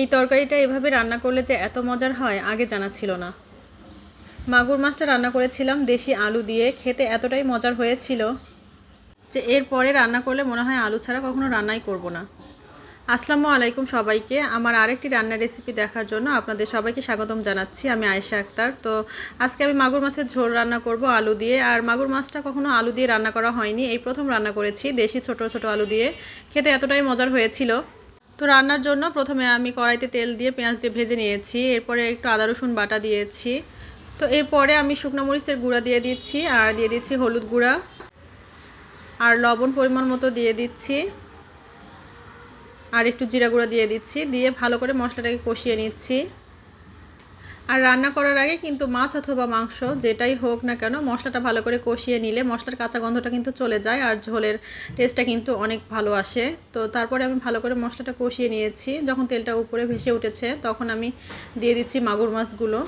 এই তরকারিটা এভাবে রান্না করলে যে এত মজার হয়, আগে জানা ছিল না। মাগুর মাছটা রান্না করেছিলাম, দেশি আলু দিয়ে। খেতে এতটাই মজার হয়েছিল যে এরপরে রান্না করলে মনে হয় আলু ছাড়া কখনো রান্নাই করব না। আসসালামু আলাইকুম সবাইকে। আমার আরেকটি রান্নার রেসিপি দেখার জন্য আপনাদের সবাইকে স্বাগতম জানাচ্ছি। আমি আয়েশা আক্তার। তো আজকে আমি মাগুর মাছের ঝোল রান্না করব আলু দিয়ে। আর মাগুর মাছটা কখনো আলু দিয়ে রান্না করা হয়নি। এই প্রথম রান্না করেছি দেশি ছোট ছোট আলু দিয়ে। খেতে এতটাই মজার হয়েছিল। তো রান্নার জন্য প্রথমে আমি কড়াইতে তেল দিয়ে পেঁয়াজ দিয়ে ভেজে নিয়েছি, এরপরে একটু আদা, রসুন বাটা দিয়েছি। তো এরপরে আমি শুকনো মরিচের গুঁড়া দিয়ে দিচ্ছি, আর দিয়ে দিচ্ছি হলুদ গুঁড়া। আর লবণ পরিমাণ মতো দিয়ে দিচ্ছি। আর একটু জিরা গুঁড়া দিয়ে দিচ্ছি, দিয়ে ভালো করে মশলাটাকে কষিয়ে নিচ্ছি। আর রান্না করার আগে কিন্তু মাছ অথবা মাংস, যেটাই হোক না কেন, মশলাটা ভালো করে কষিয়ে নিলে মশলার কাঁচা গন্ধটা কিন্তু চলে যায় আর ঝোলের টেস্টটা কিন্তু অনেক ভালো আসে। তো তারপরে আমি ভালো করে মশলাটা কষিয়ে নিয়েছি। যখন তেলটা উপরে ভেসে উঠেছে, তখন আমি দিয়ে দিচ্ছি মাগুর মাছগুলো।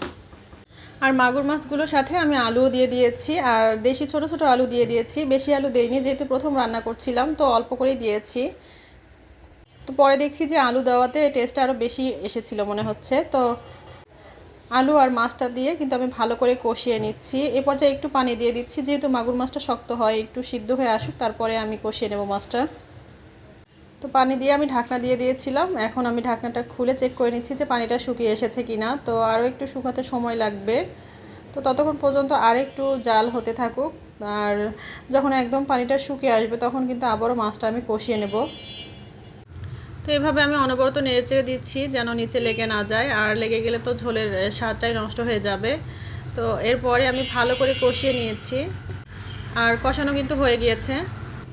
আর মাগুর মাছগুলোর সাথে আমি আলুও দিয়ে দিয়েছি আর দেশি ছোট ছোট আলু দিয়ে দিয়েছি। বেশি আলু দেইনি, যেহেতু প্রথম রান্না করছিলাম, তো অল্প করেই দিয়েছি। তো পরে দেখছি যে আলু দেওয়াতে টেস্টটা আরও বেশি এসেছিল মনে হচ্ছে। তো আলু আর মাছটা দিয়ে কিন্তু আমি ভালো করে কষিয়ে নিচ্ছি। এ পর্যায়ে একটু পানি দিয়ে দিচ্ছি, যেহেতু মাগুর মাছটা শক্ত হয়, একটু সিদ্ধ হয়ে আসুক, তারপরে আমি কষিয়ে নেব মাছটা। তো পানি দিয়ে আমি ঢাকনা দিয়ে দিয়েছিলাম, এখন আমি ঢাকনাটা খুলে চেক করে নিচ্ছি যে পানিটা শুকিয়ে এসেছে কি না তো আরও একটু শুকাতে সময় লাগবে। তো ততক্ষণ পর্যন্ত আর একটু জাল হতে থাকুক, আর যখন একদম পানিটা শুকিয়ে আসবে, তখন কিন্তু আবারও মাছটা আমি কষিয়ে নেব। তো এভাবে আমি অনবরত নেড়ে চেড়ে দিচ্ছি যেন নিচে লেগে না যায়। আর লেগে গেলে তো ঝোলের স্বাদটাই নষ্ট হয়ে যাবে। তো এরপরে আমি ভালো করে কষিয়ে নিয়েছি। আর কষানো কিন্তু হয়ে গিয়েছে।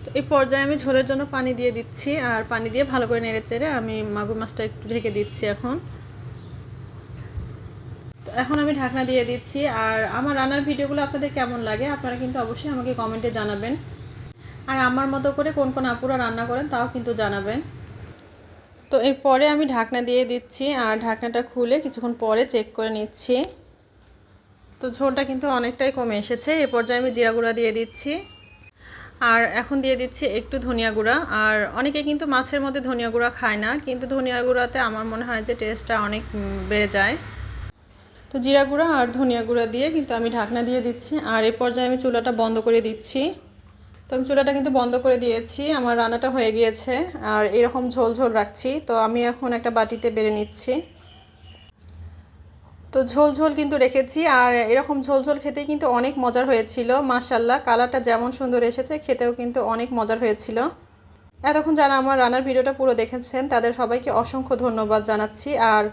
তো এই পর্যায়ে আমি ঝোলের জন্য পানি দিয়ে দিচ্ছি। আর পানি দিয়ে ভালো করে নেড়ে চেড়ে আমি মাগুর মাছটা একটু ঢেকে দিচ্ছি এখন। তো এখন আমি ঢাকনা দিয়ে দিচ্ছি। আর আমার রান্নার ভিডিওগুলো আপনাদের কেমন লাগে, আপনারা কিন্তু অবশ্যই আমাকে কমেন্টে জানাবেন। আর আমার মতো করে কোন কোন আপুরা রান্না করেন তাও কিন্তু জানাবেন। তো এরপরে আমি ঢাকনা দিয়ে দিচ্ছি আর ঢাকনাটা খুলে কিছুক্ষণ পরে চেক করে নিচ্ছি। তো ঝোলটা কিন্তু অনেকটাই কমে এসেছে। এ পর্যায়ে আমি জিরা গুঁড়া দিয়ে দিচ্ছি। আর এখন দিয়ে দিচ্ছি একটু ধনিয়া গুঁড়া। আর অনেকে কিন্তু মাছের মধ্যে ধনিয়া গুঁড়া খায় না, কিন্তু ধনিয়া গুঁড়াতে আমার মনে হয় যে টেস্টটা অনেক বেড়ে যায়। তো জিরা গুঁড়া আর ধনিয়া গুঁড়া দিয়ে কিন্তু আমি ঢাকনা দিয়ে দিচ্ছি। আর এ পর্যায়ে আমি চুলাটা বন্ধ করে দিচ্ছি। তো আমি চুলাটা কিন্তু বন্ধ করে দিয়েছি, আমার রান্নাটা হয়ে গিয়েছে আর এরকম ঝোল ঝোল রাখছি। তো আমি এখন একটা বাটিতে বেড়ে নিচ্ছি। তো ঝোল ঝোল কিন্তু রেখেছি আর এরকম ঝোল ঝোল খেতেই কিন্তু অনেক মজার হয়েছিল মাশাল্লাহ কালারটা যেমন সুন্দর এসেছে, খেতেও কিন্তু অনেক মজার হয়েছিল। এতক্ষণ যারা আমার রান্নার ভিডিওটা পুরো দেখেছেন, তাদের সবাইকে অসংখ্য ধন্যবাদ জানাচ্ছি। আর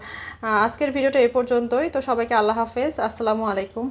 আজকের ভিডিওটা এ পর্যন্তই। তো সবাইকে আল্লাহ হাফেজ। আসসালামু আলাইকুম।